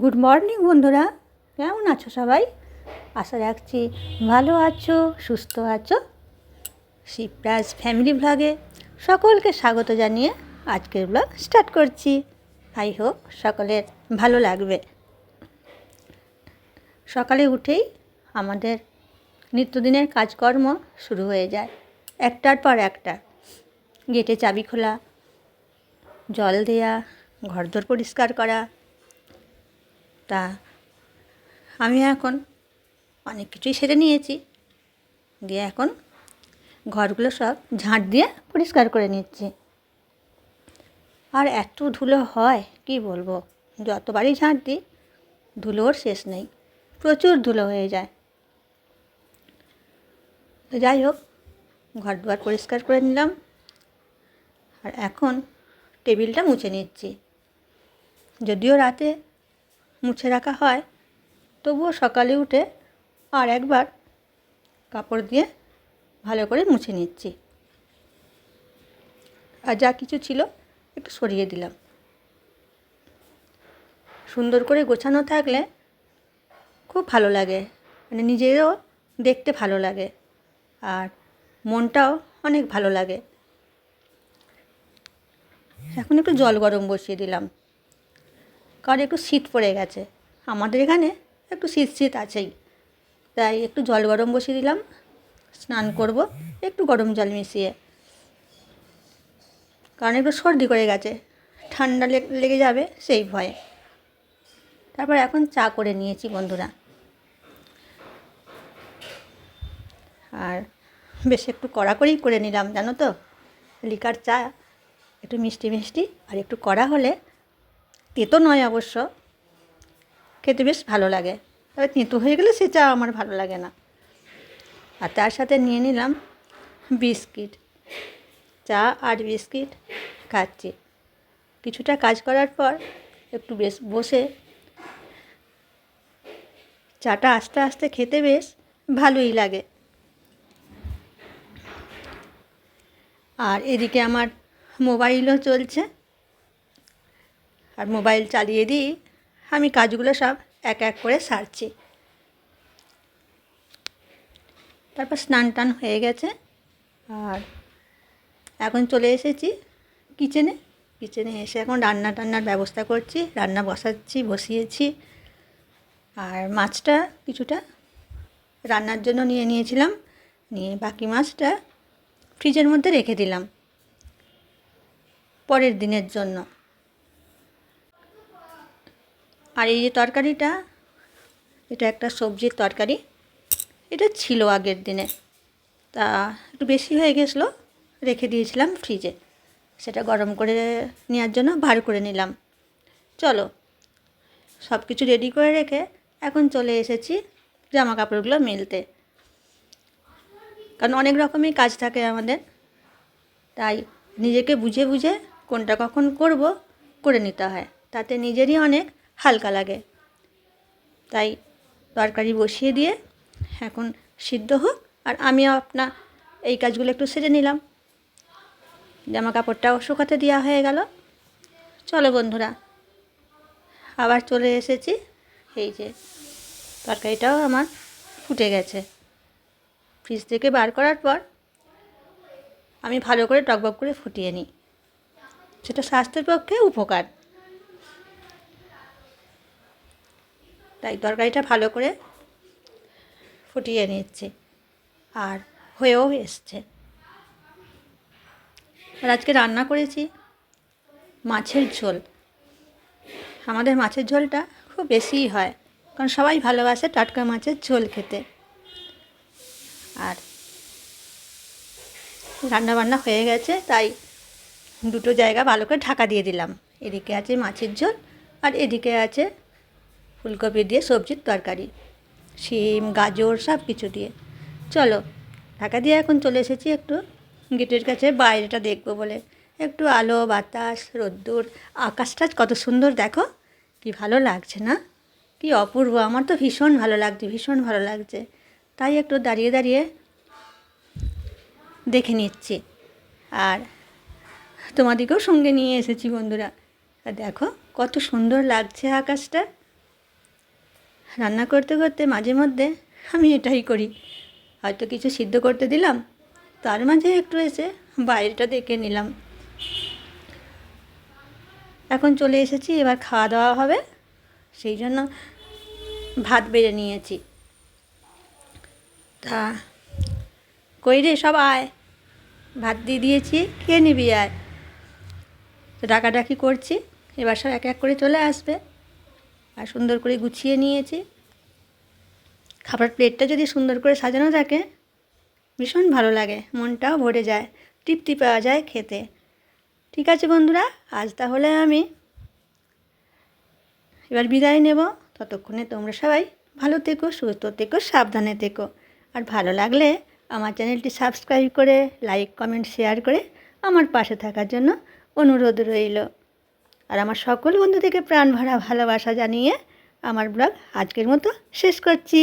Good morning বন্ধুরা। কেমন আছো সবাই? আশা রাখছি ভালো আছো, সুস্থ আছো। শিবরাজ ফ্যামিলি ব্লগে সকলকে স্বাগত জানিয়ে আজকের ব্লগ স্টার্ট করছি। আই হোপ সকলের ভালো লাগবে। সকালে উঠেই আমাদের নিত্যদিনের কাজকর্ম শুরু হয়ে যায়। একটার পর একটা। গেটে চাবি খোলা, জল দেয়া, ঘরদোর পরিষ্কার করা তা আমি এখন অনেক কিছুই সেরে নিয়েছি। দিয়ে এখন ঘরগুলো সব ঝাঁট দিয়ে পরিষ্কার করে নিচ্ছি। আর এত ধুলো হয়, কি বলব? যতবারই ঝাঁট দিই, ধুলোর শেষ নেই, প্রচুর ধুলো হয়ে যায়। তো যাই হোক ঘর দুয়ার পরিষ্কার করে নিলাম। আর এখন টেবিলটা মুছে নিচ্ছি। যদিও রাতে মুছে রাখা হয়। তবুও সকালে উঠে আর একবার কাপড় দিয়ে ভালো করে মুছে নিচ্ছি। আর যা কিছু ছিল একটু সরিয়ে দিলাম। সুন্দর করে গোছানো থাকলে খুব ভালো লাগে। মানে নিজেরও দেখতে ভালো লাগে। আর মনটাও অনেক ভালো লাগে। এখন একটু জল গরম বসিয়ে দিলাম। কারণ একটু শীত পড়ে গেছে। আমাদের এখানে একটু শীত শীত আছেই। তাই একটু জল গরম বসিয়ে দিলাম, স্নান করব, একটু গরম জল মিশিয়ে। কারণ একটু সর্দি করে গেছে, ঠান্ডা লেগে যাবে সেই ভয়ে। তারপর এখন চা করে নিয়েছি বন্ধুরা। আর বেশ একটু কড়া করেই করে নিলাম, জানো তো? লিকার চা, একটু মিষ্টি মিষ্টি, আর একটু কড়া হলে তেতো নয় অবশ্য। খেতে বেশ ভালো লাগে। তবে তেঁতো হয়ে গেলে সে চা আমার ভালো লাগে না। আর তার সাথে নিয়ে নিলাম বিস্কিট। চা আর বিস্কিট খাচ্ছি। কিছুটা কাজ করার পর একটু বেশ বসে চাটা আস্তে আস্তে খেতে বেশ ভালোই লাগে। আর এদিকে আমার মোবাইলও চলছে। আর মোবাইল চালিয়ে দিই, আমি কাজগুলো সব এক এক করে সারছি। তারপর স্নান টান হয়ে গেছে। আর এখন চলে এসেছি কিচেনে। কিচেনে এসে এখন রান্না টান্নার ব্যবস্থা করছি, রান্না বসাচ্ছি, বসিয়েছি। আর মাছটা কিছুটা রান্নার জন্য নিয়ে নিয়েছিলাম, নিয়ে বাকি মাছটা ফ্রিজের মধ্যে রেখে দিলাম। পরের দিনের জন্য। আর এই যে তরকারিটা, এটা একটা সবজির তরকারি। এটা ছিল আগের দিনে। তা একটু বেশি হয়ে গেছিল, রেখে দিয়েছিলাম ফ্রিজে। সেটা গরম করে নেওয়ার জন্য বার করে নিলাম। চলো সব কিছু রেডি করে রেখে এখন চলে এসেছি জামা কাপড়গুলো মেলতে। কারণ অনেক রকমই কাজ থাকে আমাদের। তাই নিজেকে বুঝে বুঝে কোনটা কখন করব, করে নিতে হয়। তাতে নিজেরই অনেক হালকা লাগে। তাই তরকারি বসিয়ে দিয়ে এখন সিদ্ধ হোক আর আমিও আপনা এই কাজগুলো একটু সেরে নিলাম। জামা কাপড়টাও শুকাতে দেওয়া হয়ে গেল। চলো বন্ধুরা, আবার চলে এসেছি। এই যে তরকারিটাও আমার ফুটে গেছে। ফ্রিজ থেকে বার করার পর আমি ভালো করে টকবক করে ফুটিয়ে নিই। সেটা স্বাস্থ্যের পক্ষে উপকার। তাই তরকারিটা ভালো করে ফুটিয়ে নিচ্ছি। আর হয়েও এসছে। আর আজকে রান্না করেছি মাছের ঝোল। আমাদের মাছের ঝোলটা খুব বেশিই হয়, কারণ সবাই ভালোবাসে টাটকা মাছের ঝোল খেতে। আর রান্না বান্না হয়ে গেছে, তাই দুটো জায়গা ভালো করে ঢাকা দিয়ে দিলাম। এদিকে আছে মাছের ঝোল আর এদিকে আছে ফুলকপি দিয়ে সবজির তরকারি, শিম, গাজর, সব কিছু দিয়ে। চলো, ঢাকা দিয়ে এখন চলে এসেছি একটু গেটের কাছে, বাইরেটা দেখব বলে। একটু আলো, বাতাস, রোদ্দুর, আকাশটা কত সুন্দর দেখো, কি ভালো লাগছে না? কি অপূর্ব, আমার তো ভীষণ ভালো লাগছে, ভীষণ ভালো লাগছে। তাই একটু দাঁড়িয়ে দাঁড়িয়ে দেখে নিচ্ছি। আর তোমাদেরকেও সঙ্গে নিয়ে এসেছি বন্ধুরা। দেখো, কত সুন্দর লাগছে আকাশটা। রান্না করতে করতে মাঝে মধ্যে আমি এটাই করি। হয়তো কিছু সিদ্ধ করতে দিলাম, তার মাঝে একটু এসে বাইরেটা দেখে নিলাম। এখন চলে এসেছি, এবার খাওয়া দাওয়া হবে, সেই জন্য ভাত বেড়ে নিয়েছি। তা কই রে, সব আয়। ভাত দিয়ে দিয়েছি খেয়ে নিবি আয়। তো ডাকাডাকি করছি, এবার সব এক এক করে চলে আসবে। আর সুন্দর করে গুছিয়ে নিয়েছি। খাবার প্লেটটা যদি সুন্দর করে সাজানো থাকে, ভীষণ ভালো লাগে, মনটাও ভরে যায়, তৃপ্তি পাওয়া যায় খেতে। ঠিক আছে বন্ধুরা, আজ তাহলে আমি এবার বিদায় নেব। ততক্ষণে তোমরা সবাই ভালো থেকো, সুস্থ থেকো, সাবধানে থেকো। আর ভালো লাগলে আমার চ্যানেলটি সাবস্ক্রাইব করে, লাইক, কমেন্ট, শেয়ার করে আমার পাশে থাকার জন্য অনুরোধ রইল। আর আমার সকল বন্ধুদেরকে প্রাণ ভরা ভালোবাসা জানিয়ে আমার ব্লগ আজকের মতো শেষ করছি।